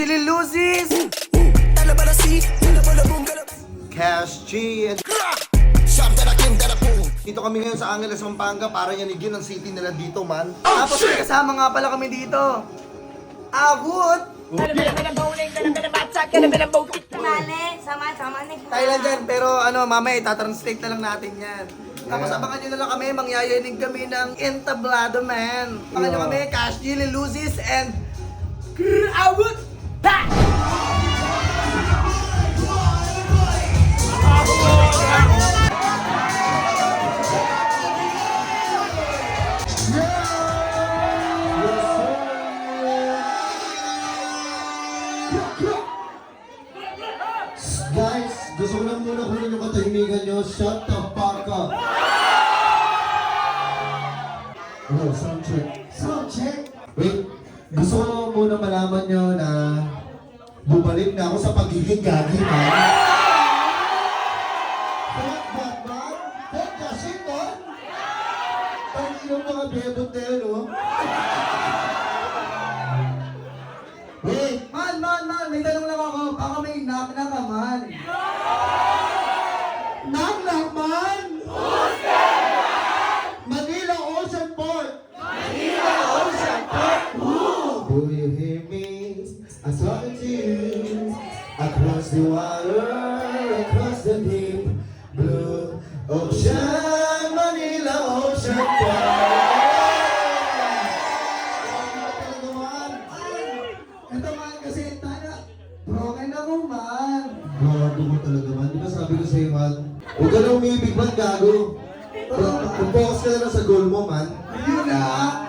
si Lil Luzis! Cash G and dito kami ngayon sa Angeles, Pampanga para yanigin ang city nila dito, man. Tapos may kasama nga pala kami dito. Ni. Thailand yan, pero ano, mamaya itatranslate na lang natin yan. Tapos abangan nyo na lang kami, mangyayanig kami ng Entablado, man. Abangan nyo kami, Cash G, Lil Luzis, and Grr, gusto ko lang muna kunin yung katahimikan nyo. Shut the fuck up. Oh, sound check. Sound check? Wait, gusto ko muna malaman nyo na bumalik na ako sa pagiging gagi, man. Fuck that, man. Fuck that shit, man. Ang yung mga bebot na yun, Do you hear me? I'm talking to you Across the water, across the deep blue ocean Manila Ocean! Ito man kasi tana. Broken ako man. Gago mo talaga man. Di sabi ko sa'yo man? Huwag ka na umibig man, gago. Mag-focus ka na sa goal mo man. Yun na.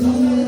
Amen.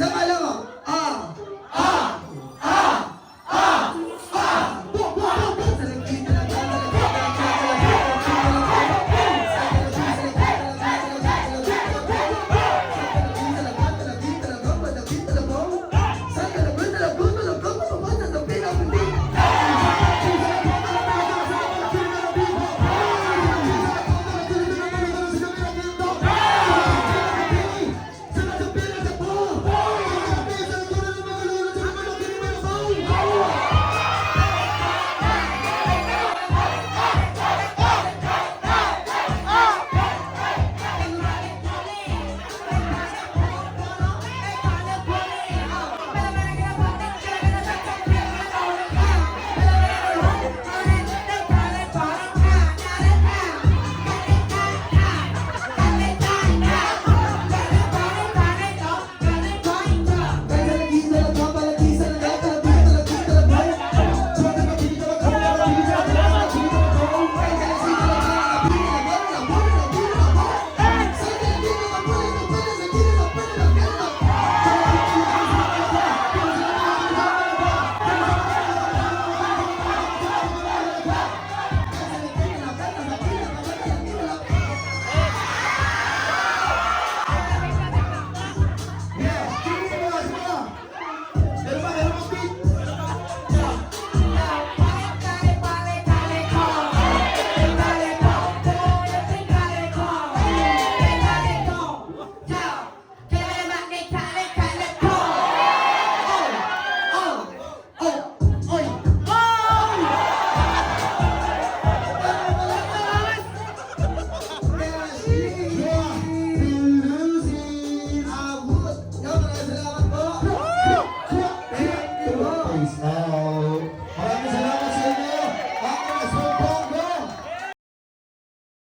Saba, alaba.